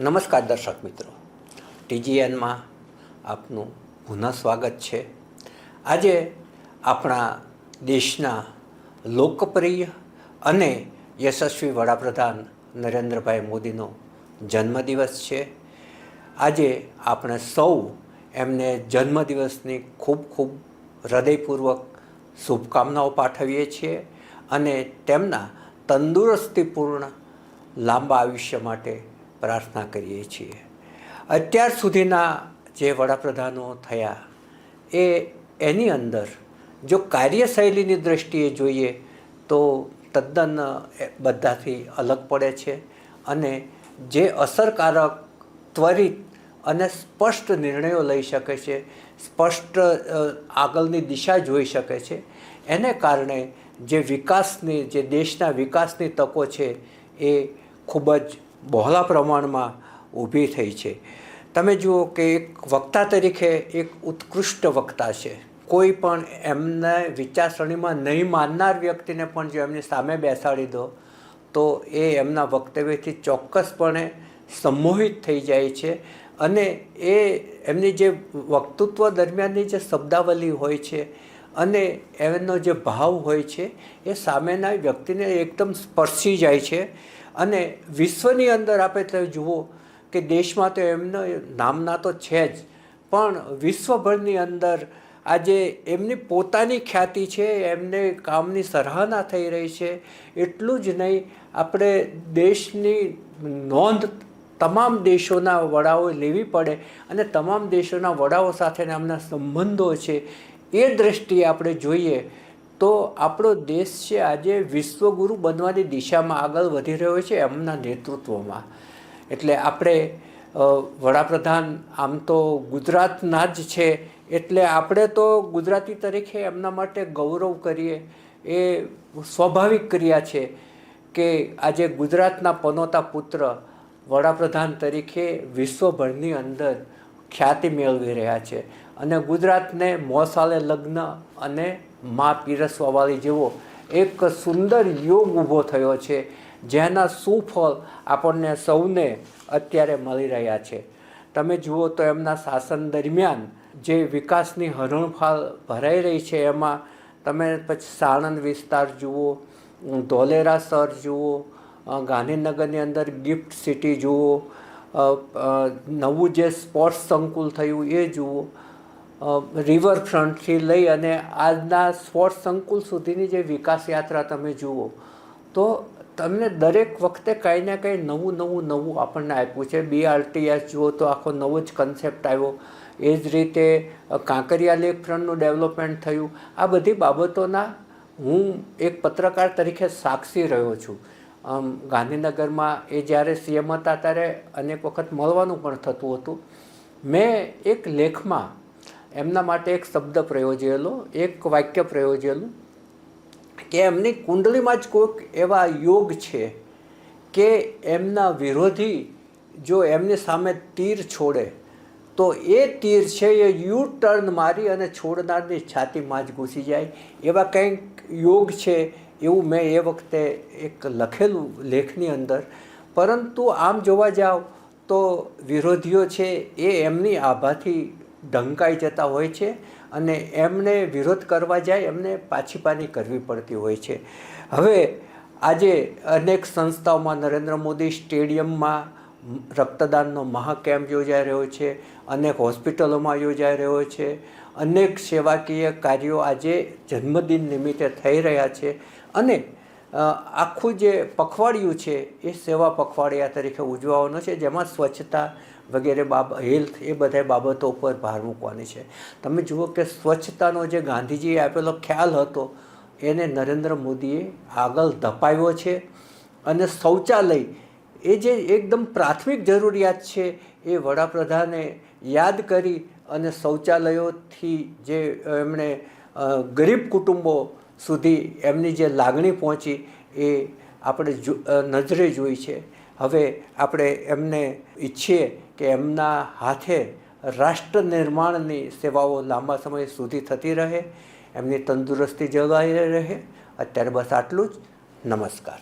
નમસ્કાર દર્શક મિત્રો. ટીજીએનમાં આપનું પુનઃ સ્વાગત છે. આજે આપણા દેશના લોકપ્રિય અને યશસ્વી વડાપ્રધાન નરેન્દ્રભાઈ મોદીનો જન્મદિવસ છે. આજે આપણે સૌ એમને જન્મદિવસની ખૂબ ખૂબ હૃદયપૂર્વક શુભકામનાઓ પાઠવીએ છીએ અને તેમના તંદુરસ્તીપૂર્ણ લાંબા આયુષ્ય માટે પ્રાર્થના કરીએ છીએ. અત્યાર સુધીના જે વડાપ્રધાનો થયા, એ એની અંદર જો કાર્યશૈલીની દ્રષ્ટિએ જોઈએ, તો તદ્દન બધાથી અલગ પડે છે અને જે અસરકારક, ત્વરિત અને સ્પષ્ટ નિર્ણયો લઈ શકે છે, સ્પષ્ટ આગળની દિશા જોઈ શકે છે, એને કારણે જે વિકાસની, જે દેશના વિકાસની તકો છે, એ ખૂબ જ બહોળા પ્રમાણમાં ઊભી થઈ છે. તમે જુઓ કે એક વક્તા તરીકે એક ઉત્કૃષ્ટ વક્તા છે. કોઈ પણ એમને વિચારસરણીમાં નહીં માનનાર વ્યક્તિને પણ જો એમની સામે બેસાડી દો, તો એ એમના વક્તવ્યથી ચોક્કસપણે સંમોહિત થઈ જાય છે અને એ એમની જે વક્તૃત્વ દરમિયાનની જે શબ્દાવલી હોય છે અને એમનો જે ભાવ હોય છે, એ સામેના વ્યક્તિને એકદમ સ્પર્શી જાય છે. અને વિશ્વની અંદર આપણે તો જુઓ કે દેશમાં તો એમનો નામના તો છે જ, પણ વિશ્વભરની અંદર આજે એમની પોતાની ખ્યાતિ છે, એમને કામની સરાહના થઈ રહી છે. એટલું જ નહીં, આપણે દેશની નોંધ તમામ દેશોના વડાઓએ લેવી પડે અને તમામ દેશોના વડાઓ સાથેના એમના સંબંધો છે. એ દ્રષ્ટિએ આપણે જોઈએ તો આપણો દેશ છે આજે વિશ્વગુરુ બનવાની દિશામાં આગળ વધી રહ્યો છે એમના નેતૃત્વમાં. એટલે આપણે વડાપ્રધાન આમ તો ગુજરાતના જ છે, એટલે આપણે તો ગુજરાતી તરીકે એમના માટે ગૌરવ કરીએ, એ સ્વાભાવિક ક્રિયા છે કે આજે ગુજરાતના પનોતા પુત્ર વડાપ્રધાન તરીકે વિશ્વભરની અંદર ખ્યાતિ મેળવી રહ્યા છે. અને ગુજરાતને મોસાલે લગ્ન અને મા પીરસવાવાળી જેવો એક સુંદર યોગ ઊભો થયો છે, જેના સુફળ આપણને સૌને અત્યારે મળી રહ્યા છે. તમે જુઓ તો એમના શાસન દરમિયાન જે વિકાસની હરણફાળ ભરાઈ રહી છે, એમાં તમે પછી સાણંદ વિસ્તાર જુઓ, ધોલેરા સર જુઓ ગાંધીનગરની અંદર ગિફ્ટ સિટી જુઓ નવું જે સ્પોર્ટ્સ સંકુલ થયું એ જુઓ. રિવરફ્રન્ટથી લઈ અને આજના સ્પોર્ટ્સ સંકુલ સુધીની જે વિકાસ યાત્રા તમે જુઓ, તો તમને દરેક વખતે કંઈ ને કંઈ નવું નવું નવું આપણને આપ્યું છે. બીઆરટીએસ જુઓ તો આખો નવો જ કન્સેપ્ટ આવ્યો. એ જ રીતે કાંકરિયા લેક ફ્રન્ટનું ડેવલપમેન્ટ થયું. આ બધી બાબતોના હું એક પત્રકાર તરીકે સાક્ષી રહ્યો છું. આમ, ગાંધીનગરમાં એ જ્યારે સીએમ હતા ત્યારે અનેક વખત મળવાનું પણ થતું હતું. મેં એક લેખમાં એમના માટે એક શબ્દ પ્રયોજેલો, એક વાક્ય પ્રયોજેલું કે એમની કુંડળીમાં જ કોઈક એવા યોગ છે કે એમના વિરોધી જો એમની સામે તીર છોડે, તો એ તીર છે એ યુ ટર્ન મારી અને છોડનારની છાતીમાં જ ઘૂસી જાય. એવા કંઈક યોગ છે એવું મેં એ વખતે એક લખેલું લેખની અંદર. પરંતુ આમ જોવા જાઓ તો વિરોધીઓ છે એ એમની આભાથી ઢંકાઈ જતા હોય છે અને એમને વિરોધ કરવા જાય, એમને પાછી પાની કરવી પડતી હોય છે. હવે આજે અનેક સંસ્થાઓમાં નરેન્દ્ર મોદી સ્ટેડિયમમાં રક્તદાનનો મહાકેમ્પ યોજાઈ રહ્યો છે, અનેક હોસ્પિટલોમાં યોજાઈ રહ્યો છે, અનેક સેવાકીય કાર્યો આજે જન્મદિન નિમિત્તે થઈ રહ્યા છે અને આખું જે પખવાડિયું છે, એ સેવા પખવાડિયા તરીકે ઉજવવાનો છે, જેમાં સ્વચ્છતા વગેરે બાબ, હેલ્થ એ બધા બાબતો ઉપર ભાર મૂકવાની છે. તમે જુઓ કે સ્વચ્છતાનો જે ગાંધીજીએ આપેલો ખ્યાલ હતો, એને નરેન્દ્ર મોદીએ આગળ ધપાવ્યો છે અને શૌચાલય એ જે એકદમ પ્રાથમિક જરૂરિયાત છે, એ વડાપ્રધાને યાદ કરી અને શૌચાલયોથી જે એમણે ગરીબ કુટુંબો સુધી એમની જે લાગણી પહોંચી એ આપણે નજરે જોઈ છે. હવે આપણે એમને ઈચ્છીએ કે એમના હાથે રાષ્ટ્ર નિર્માણની સેવાઓ લાંબા સમય સુધી થતી રહે, એમની તંદુરસ્તી જળવાઈ રહે. અત્યારે બસ આટલું જ. નમસ્કાર.